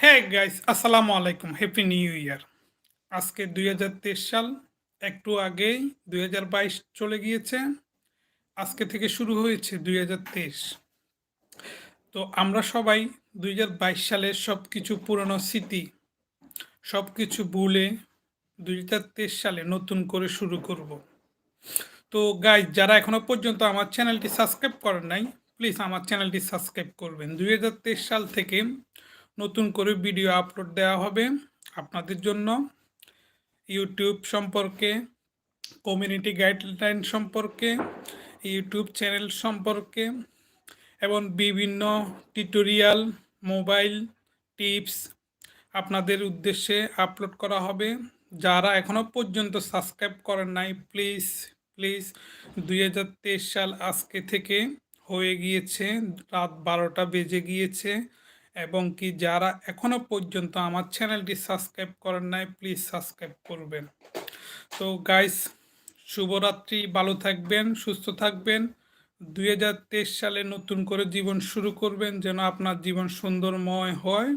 হ্যাঁ গাইস আসসালামু আলাইকুম হ্যাপি নিউ ইয়ার আজকে দুই হাজার তেইশ সাল, একটু আগেই দুই হাজার বাইশ চলে গিয়েছে। আজকে থেকে শুরু হয়েছে দুই হাজার তেইশ। তো আমরা সবাই দুই হাজার বাইশ সালের সব কিছু পুরনো স্মৃতি সব কিছু ভুলে দুই হাজার তেইশ সালে নতুন করে শুরু করব। তো গাইজ যারা এখনও পর্যন্ত আমার চ্যানেলটি সাবস্ক্রাইব করেন নাই প্লিজ আমার চ্যানেলটি সাবস্ক্রাইব করবেন। দুই হাজার তেইশ সাল থেকে নতুন করে ভিডিও আপলোড দেওয়া হবে আপনাদের জন্য। ইউটিউব সম্পর্কে কমিউনিটি গাইডলাইন সম্পর্কে ইউটিউব চ্যানেল সম্পর্কে এবং বিভিন্ন টিউটোরিয়াল মোবাইল টিপস আপনাদের উদ্দেশ্যে আপলোড করা হবে। যারা এখনও পর্যন্ত সাবস্ক্রাইব করেন নাই প্লিজ প্লিজ দুই হাজার তেইশ সাল আজকে থেকে হয়ে গিয়েছে, রাত বারোটা বেজে গিয়েছে। এবং কি যারা এখনও পর্যন্ত আমার চ্যানেলটি সাবস্ক্রাইব করেন নাই প্লিজ সাবস্ক্রাইব করবেন। তো গাইস শুভরাত্রি, ভালো থাকবেন, সুস্থ থাকবেন। দু হাজার তেইশ সালে নতুন করে জীবন শুরু করবেন যেন আপনার জীবন সুন্দরময় হয়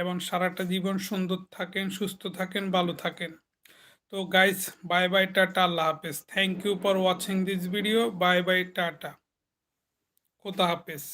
এবং সারাটা জীবন সুন্দর থাকেন, সুস্থ থাকেন, ভালো থাকেন। তো গাইস বাই বাই টাটা, আল্লাহ হাফেজ। Thank you for watching this video bye bye tata. কোথা হাফেজ।